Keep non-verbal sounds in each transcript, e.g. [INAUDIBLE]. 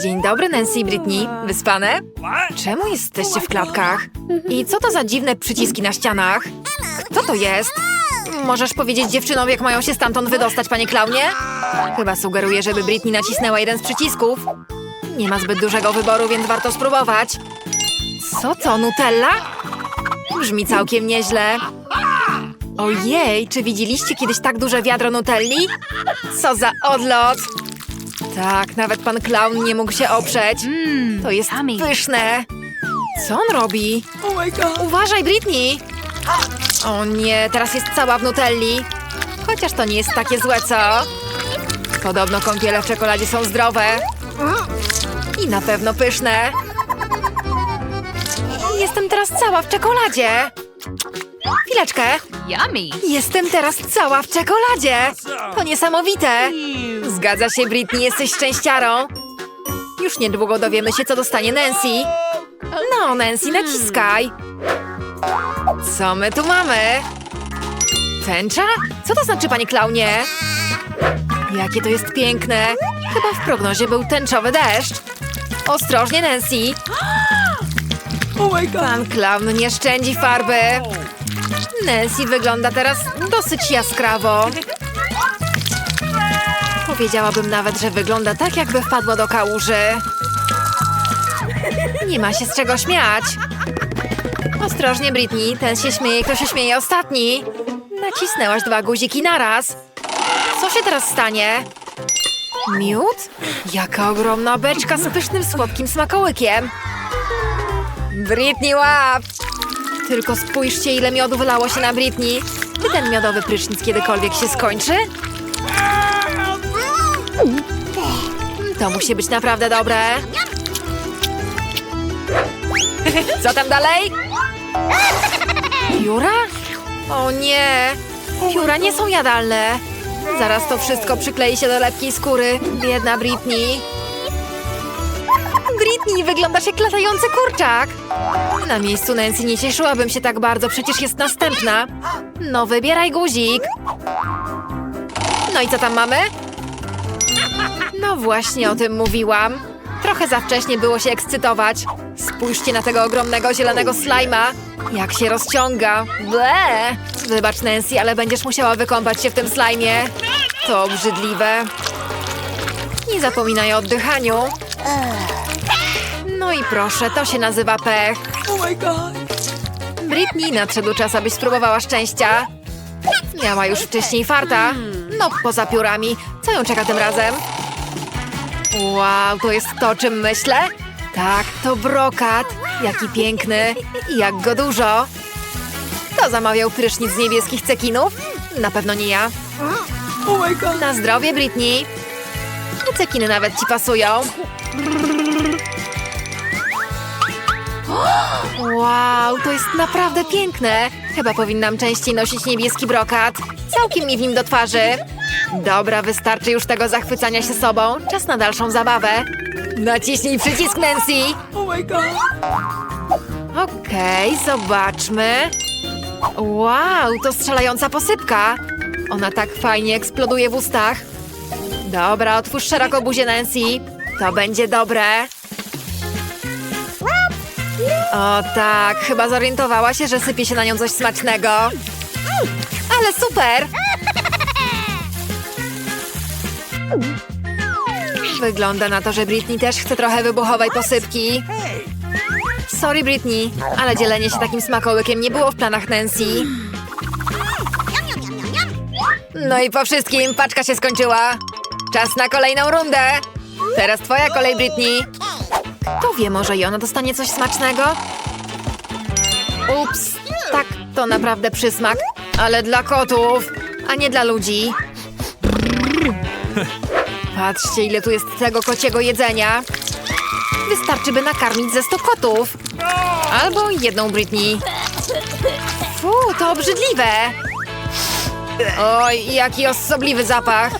Dzień dobry, Nancy i Britney. Wyspane? Czemu jesteście w klatkach? I co to za dziwne przyciski na ścianach? Kto to jest? Możesz powiedzieć dziewczynom, jak mają się stamtąd wydostać, panie klaunie? Chyba sugeruję, żeby Britney nacisnęła jeden z przycisków. Nie ma zbyt dużego wyboru, więc warto spróbować. Co to, Nutella? Brzmi całkiem nieźle. Ojej, czy widzieliście kiedyś tak duże wiadro Nutelli? Co za odlot! Tak, nawet pan klaun nie mógł się oprzeć. To jest pyszne. Co on robi? Uważaj, Britney! O nie, teraz jest cała w Nutelli. Chociaż to nie jest takie złe, co? Podobno kąpiele w czekoladzie są zdrowe. I na pewno pyszne. Jestem teraz cała w czekoladzie. Chwileczkę. Yummy. Jestem teraz cała w czekoladzie. To niesamowite. Zgadza się, Britney, jesteś szczęściarą. Już niedługo dowiemy się, co dostanie Nancy. No, Nancy, naciskaj. Co my tu mamy? Tęcza? Co to znaczy, panie klaunie? Jakie to jest piękne. Chyba w prognozie był tęczowy deszcz. Ostrożnie, Nancy. [GASPS] Pan klaun nie szczędzi farby. Nancy wygląda teraz dosyć jaskrawo. Powiedziałabym nawet, że wygląda tak, jakby wpadła do kałuży. Nie ma się z czego śmiać. Ostrożnie, Britney. Ten się śmieje, kto się śmieje ostatni. Nacisnęłaś dwa guziki naraz. Co się teraz stanie? Miód? Jaka ogromna beczka z pysznym, słodkim smakołykiem. Britney, łap! Tylko spójrzcie, ile miodu wylało się na Britney. Czy ten miodowy prysznic kiedykolwiek się skończy? To musi być naprawdę dobre. Co tam dalej? Pióra? O nie! Pióra nie są jadalne. Zaraz to wszystko przyklei się do lepkiej skóry. Biedna Britney. Britney, wyglądasz jak latający kurczak. Na miejscu Nancy nie cieszyłabym się tak bardzo, przecież jest następna. No, wybieraj guzik. No i co tam mamy? No właśnie o tym mówiłam. Trochę za wcześnie było się ekscytować. Spójrzcie na tego ogromnego zielonego slajma. Jak się rozciąga. Ble! Wybacz Nancy, ale będziesz musiała wykąpać się w tym slajmie. To obrzydliwe. Nie zapominaj o oddychaniu. No i proszę, to się nazywa pech. Britney, nadszedł czas, abyś spróbowała szczęścia. Miała już wcześniej farta. No, poza piórami. Co ją czeka tym razem? Wow, to jest to, o czym myślę? Tak, to brokat. Jaki piękny. I jak go dużo. Kto zamawiał prysznic z niebieskich cekinów? Na pewno nie ja. Na zdrowie, Britney. Cekiny nawet ci pasują. Wow, to jest naprawdę piękne. Chyba powinnam częściej nosić niebieski brokat. Całkiem mi w nim do twarzy. Dobra, wystarczy już tego zachwycania się sobą. Czas na dalszą zabawę. Naciśnij przycisk, Nancy. Okej, zobaczmy. Wow, to strzelająca posypka. Ona tak fajnie eksploduje w ustach. Dobra, otwórz szeroko buzię, Nancy. To będzie dobre. O tak, chyba zorientowała się, że sypie się na nią coś smacznego. Ale super! Wygląda na to, że Britney też chce trochę wybuchowej posypki. Sorry, Britney, ale dzielenie się takim smakołykiem nie było w planach Nancy. No i po wszystkim paczka się skończyła. Czas na kolejną rundę. Teraz twoja kolej, Britney. Kto wie, może i ona dostanie coś smacznego? Ups, tak, to naprawdę przysmak. Ale dla kotów, a nie dla ludzi. Patrzcie, ile tu jest tego kociego jedzenia. Wystarczy, by nakarmić ze 100 kotów. Albo jedną Britney. Fu, to obrzydliwe. Oj, jaki osobliwy zapach.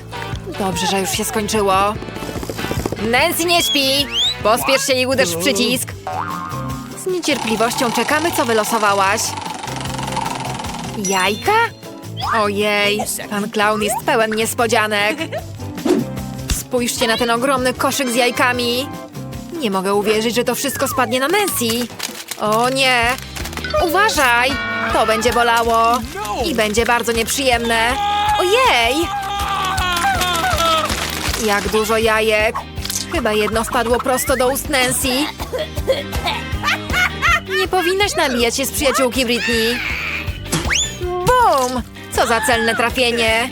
Dobrze, że już się skończyło. Nancy nie śpi. Pospiesz się i uderz w przycisk. Z niecierpliwością czekamy, co wylosowałaś. Jajka? Ojej, pan klaun jest pełen niespodzianek. Spójrzcie na ten ogromny koszyk z jajkami. Nie mogę uwierzyć, że to wszystko spadnie na Nancy. O nie! Uważaj! To będzie bolało. I będzie bardzo nieprzyjemne. Ojej! Jak dużo jajek. Chyba jedno wpadło prosto do ust Nancy. Nie powinnaś nabijać się z przyjaciółki Britney. Bum! Co za celne trafienie.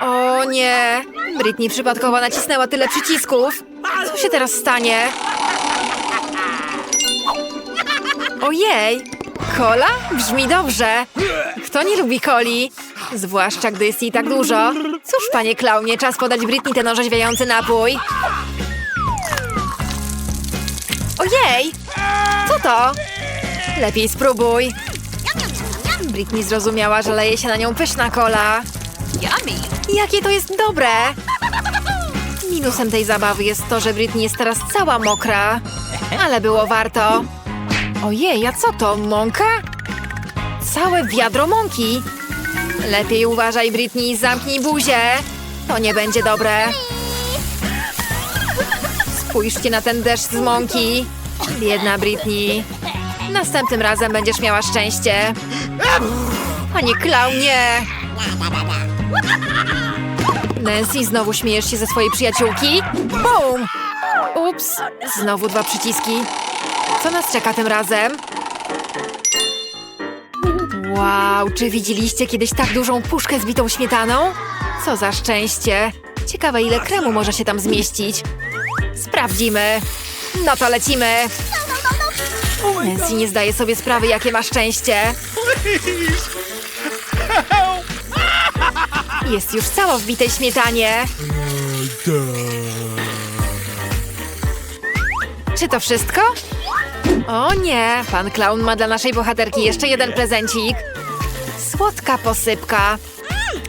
O nie! Britney przypadkowo nacisnęła tyle przycisków. Co się teraz stanie? Ojej! Kola? Brzmi dobrze. Kto nie lubi coli? Zwłaszcza, gdy jest jej tak dużo. Cóż, panie klaunie, czas podać Britney ten orzeźwiający napój. Ojej! Co to? Lepiej spróbuj. Britney zrozumiała, że leje się na nią pyszna kola. Jakie to jest dobre! Minusem tej zabawy jest to, że Britney jest teraz cała mokra. Ale było warto. Ojej, a co to? Mąka? Całe wiadro mąki. Lepiej uważaj, Britney, zamknij buzię. To nie będzie dobre. Spójrzcie na ten deszcz z mąki. Biedna Britney. Następnym razem będziesz miała szczęście. Panie klaunie! Nancy, znowu śmiejesz się ze swojej przyjaciółki? Boom! Ups, znowu dwa przyciski. Co nas czeka tym razem? Wow, czy widzieliście kiedyś tak dużą puszkę z bitą śmietaną? Co za szczęście. Ciekawe, ile kremu może się tam zmieścić. Sprawdzimy. No to lecimy. Nancy nie zdaje sobie sprawy, jakie ma szczęście. Jest już cała w bitej śmietanie. Czy to wszystko? O nie, pan klaun ma dla naszej bohaterki jeszcze jeden prezencik. Słodka posypka.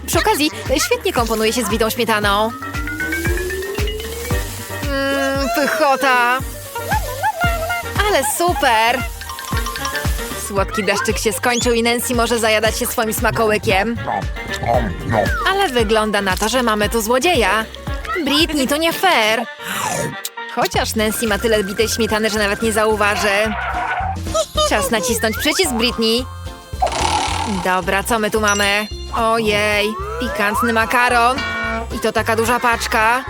Przy okazji, świetnie komponuje się z bitą śmietaną. Mmm, pychota. Ale super. Słodki deszczyk się skończył i Nancy może zajadać się swoim smakołykiem. Ale wygląda na to, że mamy tu złodzieja. Britney, to nie fair. Chociaż Nancy ma tyle bitej śmietany, że nawet nie zauważy. Czas nacisnąć przycisk Britney. Dobra, co my tu mamy? Ojej, pikantny makaron. I to taka duża paczka.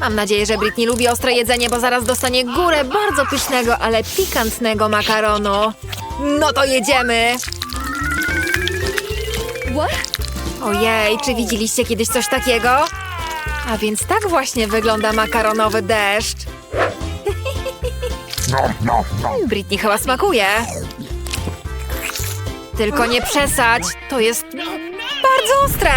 Mam nadzieję, że Britney lubi ostre jedzenie, bo zaraz dostanie górę bardzo pysznego, ale pikantnego makaronu. No to jedziemy! Ojej, czy widzieliście kiedyś coś takiego? A więc tak właśnie wygląda makaronowy deszcz. Britney chyba smakuje. Tylko nie przesadź, to jest bardzo ostre.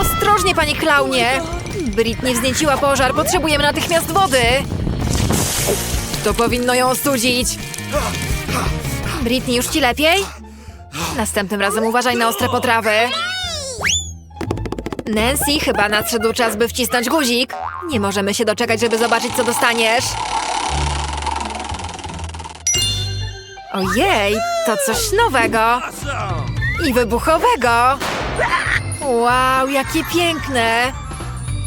Ostrożnie, panie klaunie. Britney wznieciła pożar, potrzebujemy natychmiast wody. To powinno ją ostudzić. Britney, już ci lepiej? Następnym razem uważaj na ostre potrawy. Nancy, chyba nadszedł czas, by wcisnąć guzik. Nie możemy się doczekać, żeby zobaczyć, co dostaniesz. Ojej, to coś nowego. I wybuchowego. Wow, jakie piękne.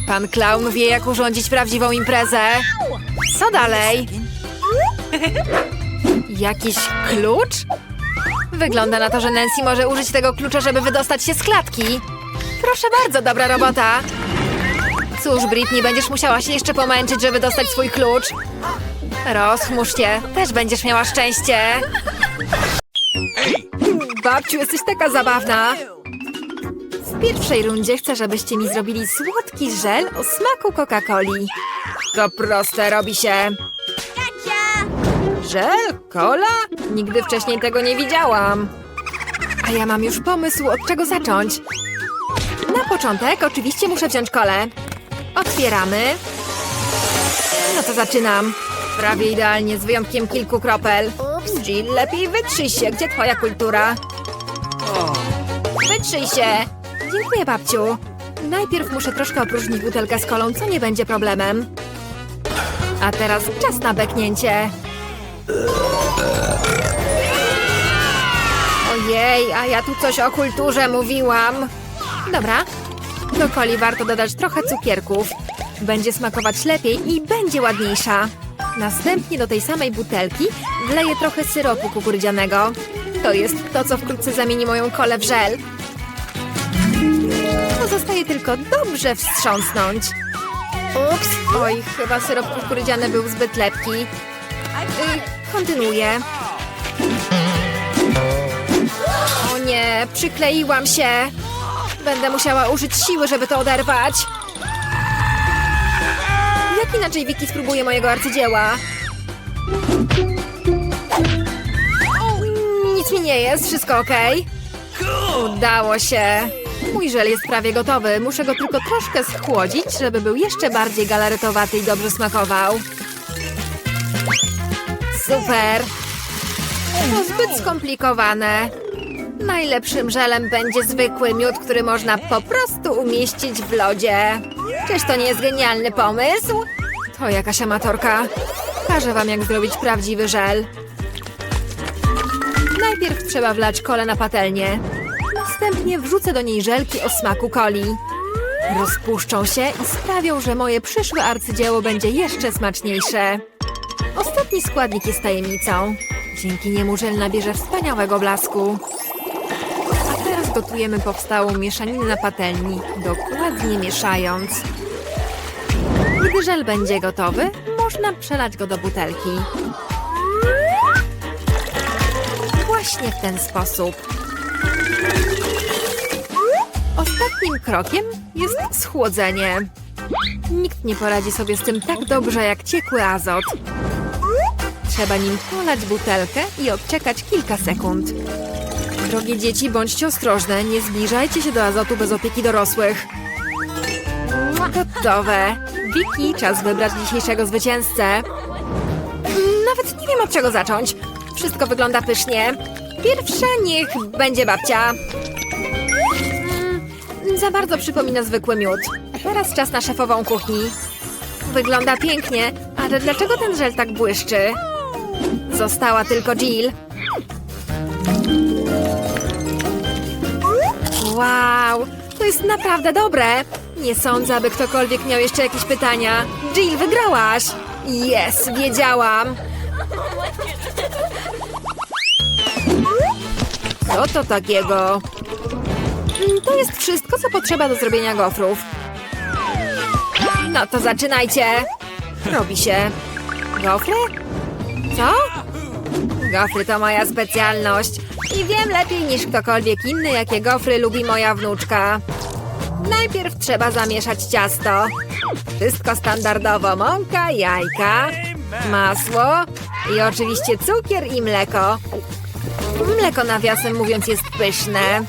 Pan klaun wie, jak urządzić prawdziwą imprezę. Co dalej? Jakiś klucz? Wygląda na to, że Nancy może użyć tego klucza, żeby wydostać się z klatki. Proszę bardzo, dobra robota. Cóż, Britney, będziesz musiała się jeszcze pomęczyć, żeby dostać swój klucz. Rozchmurz się, też będziesz miała szczęście. Babciu, jesteś taka zabawna. W pierwszej rundzie chcę, żebyście mi zrobili słodki żel o smaku Coca-Coli. To proste robi się. Żel? Kola? Nigdy wcześniej tego nie widziałam. A ja mam już pomysł, od czego zacząć. Na początek oczywiście muszę wziąć kolę. Otwieramy. No to zaczynam. Prawie idealnie, z wyjątkiem kilku kropel. Jill, lepiej wytrzyj się. Gdzie twoja kultura? Wytrzyj się. Dziękuję, babciu. Najpierw muszę troszkę opróżnić butelkę z kolą, co nie będzie problemem. A teraz czas na beknięcie. Ojej, a ja tu coś o kulturze mówiłam. Dobra. Do coli warto dodać trochę cukierków. Będzie smakować lepiej i będzie ładniejsza. Następnie do tej samej butelki wleję trochę syropu kukurydzianego. To jest to, co wkrótce zamieni moją kolę w żel. Pozostaje tylko dobrze wstrząsnąć. Ups, oj, chyba syrop kukurydziany był zbyt lepki. Y, kontynuuję. O nie, przykleiłam się. Będę musiała użyć siły, żeby to oderwać. Jak inaczej Wiki spróbuje mojego arcydzieła? Nic mi nie jest, wszystko ok. Udało się. Mój żel jest prawie gotowy. Muszę go tylko troszkę schłodzić, żeby był jeszcze bardziej galaretowaty i dobrze smakował. Super! To zbyt skomplikowane. Najlepszym żelem będzie zwykły miód, który można po prostu umieścić w lodzie. Czyż to nie jest genialny pomysł? To jakaś amatorka. Pokażę wam, jak zrobić prawdziwy żel. Najpierw trzeba wlać kole na patelnię. Następnie wrzucę do niej żelki o smaku coli. Rozpuszczą się i sprawią, że moje przyszłe arcydzieło będzie jeszcze smaczniejsze. Ostatni składnik jest tajemnicą. Dzięki niemu żel nabierze wspaniałego blasku. Gotujemy powstałą mieszaninę na patelni, dokładnie mieszając. Gdy żel będzie gotowy, można przelać go do butelki. Właśnie w ten sposób. Ostatnim krokiem jest schłodzenie. Nikt nie poradzi sobie z tym tak dobrze jak ciekły azot. Trzeba nim polać butelkę i odczekać kilka sekund. Drogie dzieci, bądźcie ostrożne, nie zbliżajcie się do azotu bez opieki dorosłych. Gotowe. Wiki, czas wybrać dzisiejszego zwycięzcę. Nawet nie wiem od czego zacząć. Wszystko wygląda pysznie. Pierwsza niech będzie babcia. Mm, Za bardzo przypomina zwykły miód. Teraz czas na szefową kuchni. Wygląda pięknie, ale dlaczego ten żel tak błyszczy? Została tylko Jill. Wow, to jest naprawdę dobre. Nie sądzę, aby ktokolwiek miał jeszcze jakieś pytania. Jill, wygrałaś! Yes, wiedziałam. Co to takiego? Mm, To jest wszystko, co potrzeba do zrobienia gofrów. No to zaczynajcie. Robi się. Gofry? Co? Gofry to moja specjalność. I wiem lepiej niż ktokolwiek inny, jakie gofry lubi moja wnuczka. Najpierw trzeba zamieszać ciasto. Wszystko standardowo. Mąka, jajka, masło i oczywiście cukier i mleko. Mleko nawiasem mówiąc jest pyszne.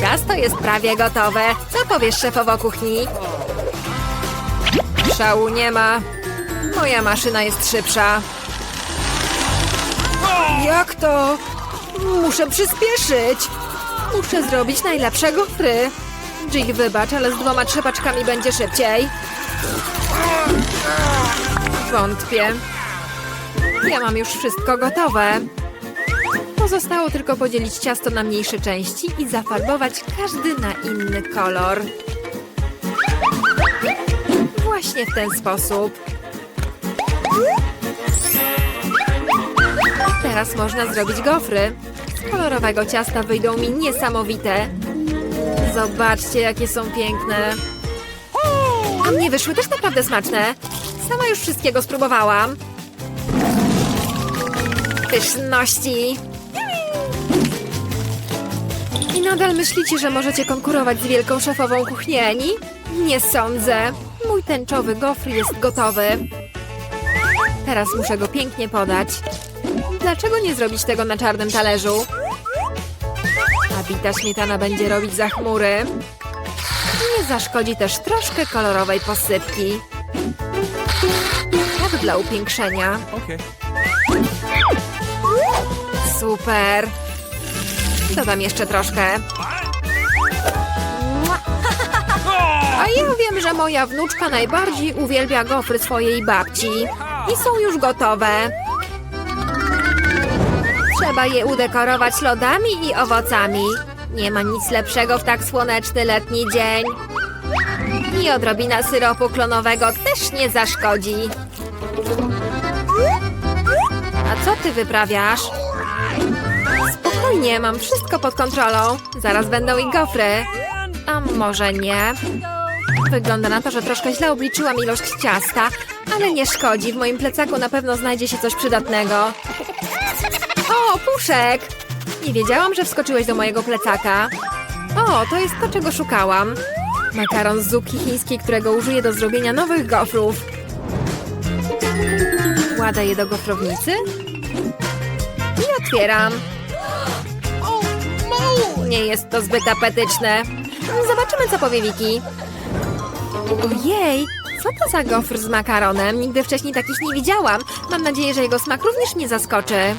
Ciasto jest prawie gotowe. Co powiesz szefowo kuchni? Szału nie ma. Moja maszyna jest szybsza. To? Muszę przyspieszyć. Muszę zrobić najlepsze gofry. Jill, wybacz, ale z dwoma trzepaczkami będzie szybciej. Wątpię. Ja mam już wszystko gotowe. Pozostało tylko podzielić ciasto na mniejsze części i zafarbować każdy na inny kolor. Właśnie w ten sposób. Teraz można zrobić gofry. Z kolorowego ciasta wyjdą mi niesamowite. Zobaczcie, jakie są piękne. A mnie wyszły też naprawdę smaczne. Sama już wszystkiego spróbowałam. Pyszności. I nadal myślicie, że możecie konkurować z wielką szefową kuchnieni? Nie sądzę. Mój tęczowy gofr jest gotowy. Teraz muszę go pięknie podać. Dlaczego nie zrobić tego na czarnym talerzu? A bita śmietana będzie robić za chmury. Nie zaszkodzi też troszkę kolorowej posypki. Tak dla upiększenia. Okay. Super. Dodam jeszcze troszkę. A ja wiem, że moja wnuczka najbardziej uwielbia gofry swojej babci. I są już gotowe. Trzeba je udekorować lodami i owocami. Nie ma nic lepszego w tak słoneczny letni dzień. I odrobina syropu klonowego też nie zaszkodzi. A co ty wyprawiasz? Spokojnie, mam wszystko pod kontrolą. Zaraz będą i gofry. A może nie? Wygląda na to, że troszkę źle obliczyłam ilość ciasta, ale nie szkodzi. W moim plecaku na pewno znajdzie się coś przydatnego. O, puszek! Nie wiedziałam, że wskoczyłeś do mojego plecaka. O, to jest to, czego szukałam. Makaron z zupki chińskiej, którego użyję do zrobienia nowych gofrów. Ładę je do gofrownicy i otwieram. Nie jest to zbyt apetyczne. Zobaczymy, co powie Wiki. Ojej, co to za gofr z makaronem? Nigdy wcześniej takich nie widziałam. Mam nadzieję, że jego smak również mnie zaskoczy.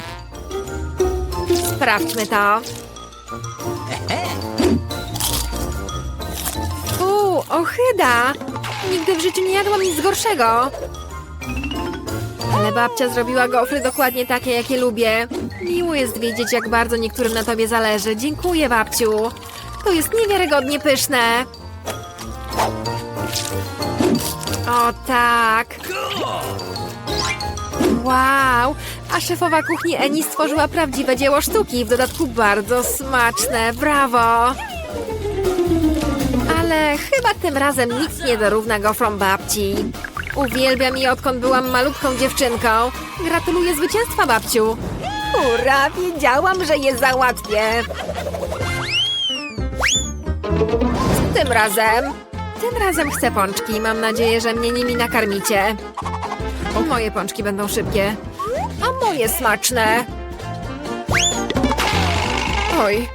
Sprawdźmy to. Uuu, ochyda! Nigdy w życiu nie jadłam nic gorszego. Ale babcia zrobiła gofry dokładnie takie, jakie lubię. Miło jest wiedzieć, jak bardzo niektórym na tobie zależy. Dziękuję, babciu. To jest niewiarygodnie pyszne. O tak. Wow, a szefowa kuchni Eni stworzyła prawdziwe dzieło sztuki, w dodatku bardzo smaczne. Brawo! Ale chyba tym razem nikt nie dorówna gofrom babci. Uwielbiam je odkąd byłam malutką dziewczynką. Gratuluję zwycięstwa, babciu. Hurra, wiedziałam, że je załatwię. Tym razem. Tym razem chcę pączki. Mam nadzieję, że mnie nimi nakarmicie. Moje pączki będą szybkie. A moje smaczne. Oj.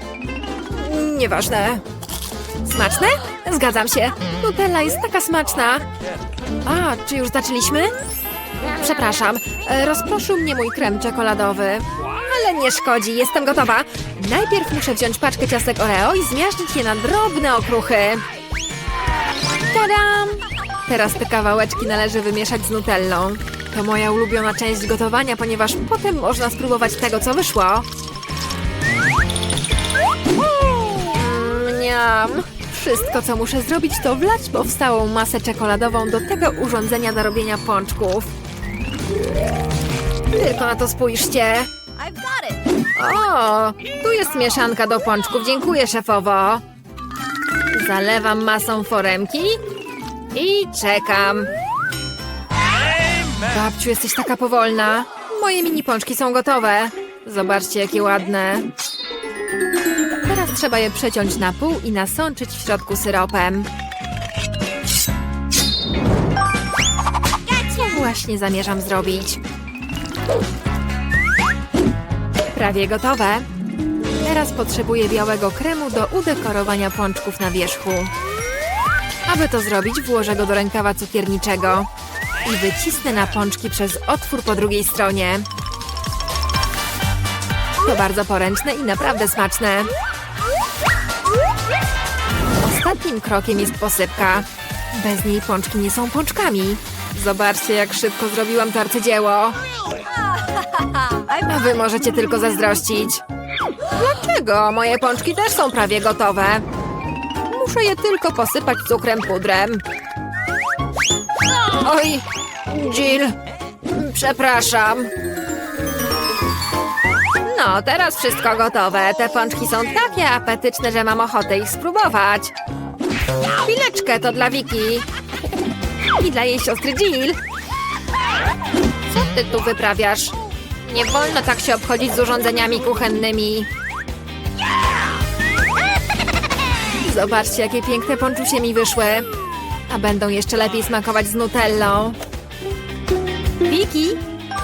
Nieważne. Smaczne? Zgadzam się. Nutella jest taka smaczna. A, czy już zaczęliśmy? Przepraszam, e, rozproszył mnie mój krem czekoladowy. Ale nie szkodzi, jestem gotowa. Najpierw muszę wziąć paczkę ciastek Oreo i zmiażdżyć je na drobne okruchy. Tadam! Teraz te kawałeczki należy wymieszać z nutellą. To moja ulubiona część gotowania, ponieważ potem można spróbować tego, co wyszło. Mniam. Wszystko, co muszę zrobić, to wlać powstałą masę czekoladową do tego urządzenia do robienia pączków. Tylko na to spójrzcie. O, tu jest mieszanka do pączków. Dziękuję, szefowo. Zalewam masą foremki i czekam. Babciu, jesteś taka powolna. Moje mini pączki są gotowe. Zobaczcie, jakie ładne. Teraz trzeba je przeciąć na pół i nasączyć w środku syropem. Co właśnie zamierzam zrobić? Prawie gotowe. Teraz potrzebuję białego kremu do udekorowania pączków na wierzchu. Aby to zrobić, włożę go do rękawa cukierniczego i wycisnę na pączki przez otwór po drugiej stronie. To bardzo poręczne i naprawdę smaczne. Ostatnim krokiem jest posypka. Bez niej pączki nie są pączkami. Zobaczcie, jak szybko zrobiłam to arcydzieło. A wy możecie tylko zazdrościć. Dlaczego? Moje pączki też są prawie gotowe. Muszę je tylko posypać cukrem pudrem. Oj, Jill, przepraszam. No, teraz wszystko gotowe. Te pączki są takie apetyczne, że mam ochotę ich spróbować. Chwileczkę, to dla Wiki. I dla jej siostry Jill. Co ty tu wyprawiasz? Nie wolno tak się obchodzić z urządzeniami kuchennymi. Zobaczcie, jakie piękne pączusie mi wyszły. A będą jeszcze lepiej smakować z nutellą. Wiki,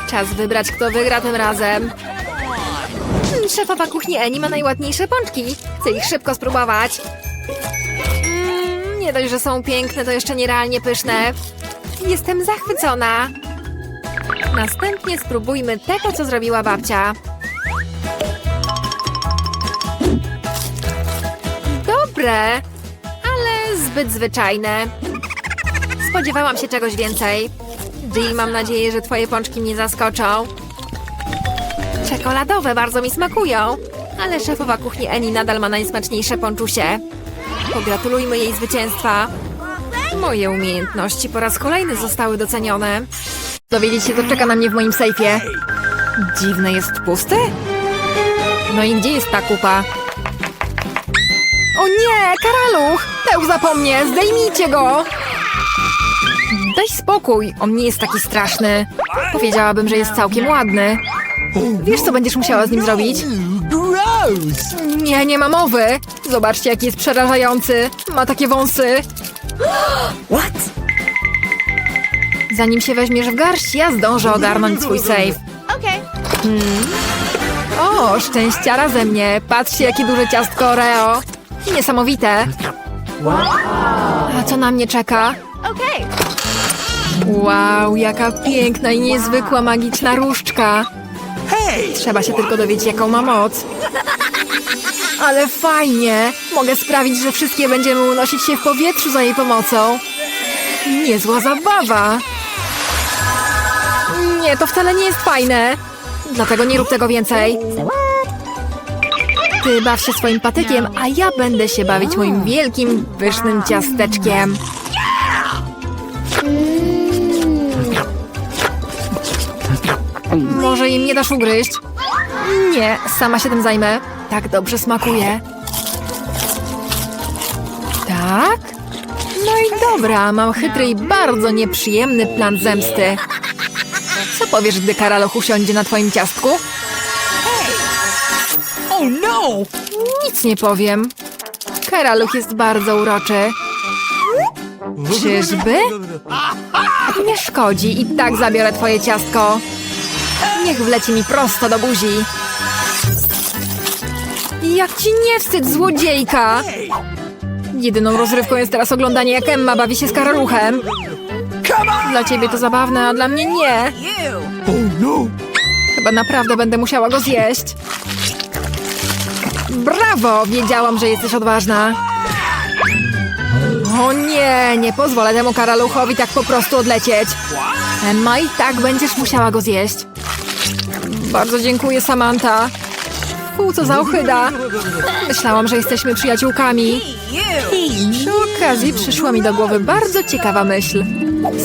czas wybrać, kto wygra tym razem. Mm, Szefowa kuchni Eni ma najładniejsze pączki. Chcę ich szybko spróbować. Mm, nie dość, że są piękne, to jeszcze nierealnie pyszne. Jestem zachwycona. Następnie spróbujmy tego, co zrobiła babcia. Dobre, ale zbyt zwyczajne. Spodziewałam się czegoś więcej. Jill, mam nadzieję, że twoje pączki mnie zaskoczą. Czekoladowe bardzo mi smakują, ale szefowa kuchni Eni nadal ma najsmaczniejsze pączusie. Pogratulujmy jej zwycięstwa. Moje umiejętności po raz kolejny zostały docenione. Dowiedzieć się, co czeka na mnie w moim sejfie. Dziwne jest pusty? No i gdzie jest ta kupa? O nie, karaluch! Pełza po mnie, zdejmijcie go! Daj spokój, on nie jest taki straszny. Powiedziałabym, że jest całkiem ładny. Wiesz, co będziesz musiała z nim zrobić? Nie, nie ma mowy. Zobaczcie, jaki jest przerażający. Ma takie wąsy. [GASPS] What? Zanim się weźmiesz w garść, ja zdążę ogarnąć swój safe. Okay. O, szczęściara ze mnie. Patrzcie, jakie duże ciastko Oreo. Niesamowite. A co na mnie czeka? Okay. Wow, jaka piękna i niezwykła magiczna różdżka. Hey! Trzeba się tylko dowiedzieć, jaką ma moc. Ale fajnie! Mogę sprawić, że wszystkie będziemy unosić się w powietrzu za jej pomocą. Niezła zabawa! Nie, to wcale nie jest fajne. Dlatego nie rób tego więcej. Ty baw się swoim patykiem, a ja będę się bawić moim wielkim, pysznym ciasteczkiem. Może im nie dasz ugryźć? Nie, sama się tym zajmę. Tak dobrze smakuje. Tak? No i dobra, mam chytry i bardzo nieprzyjemny plan zemsty. Co powiesz, gdy Karaloch usiądzie na twoim ciastku? Oh no! Nic nie powiem. Karaluch jest bardzo uroczy. Czyżby? [LAUGHS] Nie szkodzi, i tak zabiorę twoje ciastko. Niech wleci mi prosto do buzi. Jak ci nie wstyd, złodziejka! Jedyną rozrywką jest teraz oglądanie, jak Emma bawi się z karaluchem. Dla ciebie to zabawne, a dla mnie nie. Chyba naprawdę będę musiała go zjeść. Brawo! Wiedziałam, że jesteś odważna. O nie, nie pozwolę temu karaluchowi tak po prostu odlecieć. Emma, i tak będziesz musiała go zjeść. Bardzo dziękuję, Samantha. Fu, co za ochyda. Myślałam, że jesteśmy przyjaciółkami. Przy okazji przyszła mi do głowy bardzo ciekawa myśl.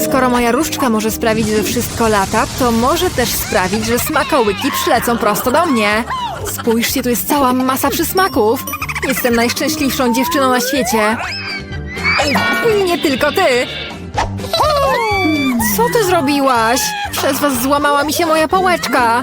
Skoro moja różdżka może sprawić, że wszystko lata, to może też sprawić, że smakołyki przylecą prosto do mnie. Spójrzcie, tu jest cała masa przysmaków. Jestem najszczęśliwszą dziewczyną na świecie. Nie tylko ty. Co ty zrobiłaś? Przez was złamała mi się moja pałeczka.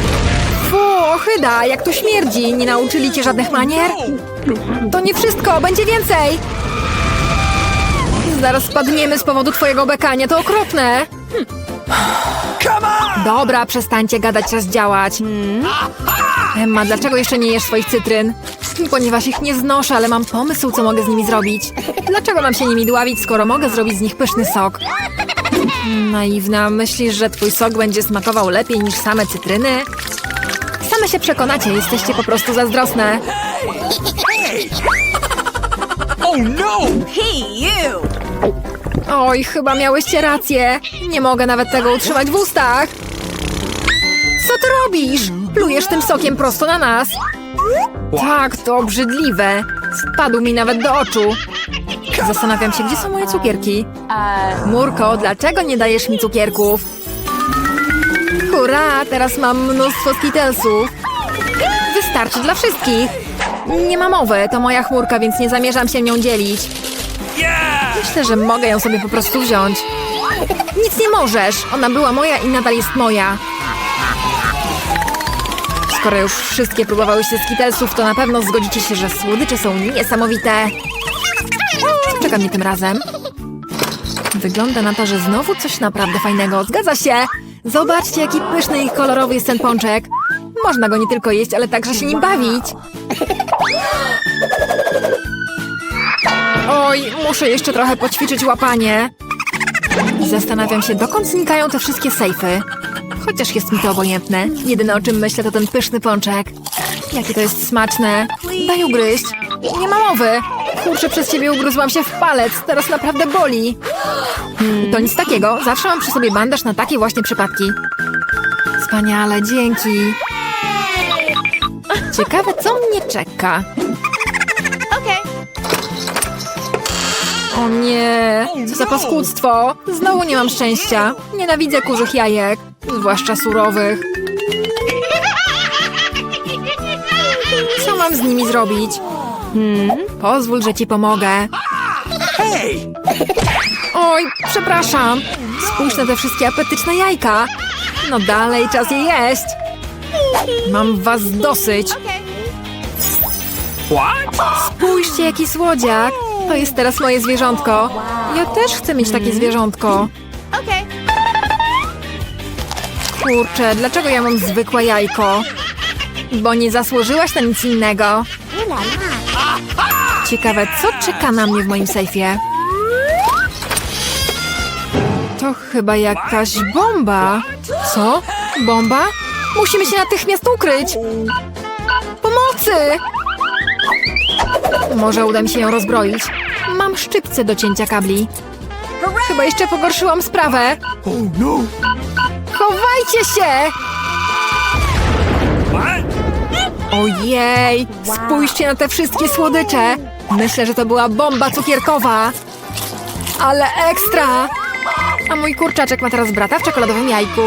Fu, ochyda, jak tu śmierdzi. Nie nauczyli cię żadnych manier? To nie wszystko, będzie więcej! Zaraz spadniemy z powodu twojego bekania, to okropne. Dobra, przestańcie gadać, czas działać. Emma, dlaczego jeszcze nie jesz swoich cytryn? Ponieważ ich nie znoszę, ale mam pomysł, co mogę z nimi zrobić. Dlaczego mam się nimi dławić, skoro mogę zrobić z nich pyszny sok? Naiwna, myślisz, że twój sok będzie smakował lepiej niż same cytryny? Same się przekonacie, jesteście po prostu zazdrosne. Oh no! Oj, chyba miałyście rację. Nie mogę nawet tego utrzymać w ustach. Co ty robisz? Plujesz tym sokiem prosto na nas. Tak, to obrzydliwe. Spadł mi nawet do oczu. Zastanawiam się, gdzie są moje cukierki. Murko, dlaczego nie dajesz mi cukierków? Hurra, teraz mam mnóstwo skitelsów. Wystarczy dla wszystkich. Nie ma mowy, to moja chmurka, więc nie zamierzam się nią dzielić. Myślę, że mogę ją sobie po prostu wziąć. Nic nie możesz. Ona była moja i nadal jest moja. Skoro już wszystkie próbowałyście skitelsów, to na pewno zgodzicie się, że słodycze są niesamowite. Czeka mnie tym razem? Wygląda na to, że znowu coś naprawdę fajnego. Zgadza się! Zobaczcie, jaki pyszny i kolorowy jest ten pączek. Można go nie tylko jeść, ale także się nim bawić. Oj, muszę jeszcze trochę poćwiczyć łapanie. Zastanawiam się, dokąd znikają te wszystkie sejfy. Chociaż jest mi to obojętne. Jedyne o czym myślę to ten pyszny pączek. Jakie to jest smaczne. Daj ugryźć. Nie ma mowy. Kurczę, przez ciebie ugryzłam się w palec. Teraz naprawdę boli. Hmm, to nic takiego. Zawsze mam przy sobie bandaż na takie właśnie przypadki. Wspaniale, dzięki. Ciekawe, co mnie czeka. O nie, co za paskudztwo. Znowu nie mam szczęścia. Nienawidzę kurzych jajek, zwłaszcza surowych. Co mam z nimi zrobić? Hmm, pozwól, że ci pomogę. Hey! Oj, przepraszam. Spójrz na te wszystkie apetyczne jajka. No dalej, czas je jeść. Mam was dosyć. Spójrzcie, jaki słodziak. To jest teraz moje zwierzątko. Ja też chcę mieć takie zwierzątko. Kurczę, dlaczego ja mam zwykłe jajko? Bo nie zasłużyłaś na nic innego. Ciekawe, co czeka na mnie w moim sejfie? To chyba jakaś bomba. Co? Bomba? Musimy się natychmiast ukryć. Pomocy! Może uda mi się ją rozbroić. Mam szczypce do cięcia kabli. Chyba jeszcze pogorszyłam sprawę. Oh no! Chowajcie się! Ojej! Spójrzcie na te wszystkie słodycze! Myślę, że to była bomba cukierkowa. Ale ekstra! A mój kurczaczek ma teraz brata w czekoladowym jajku.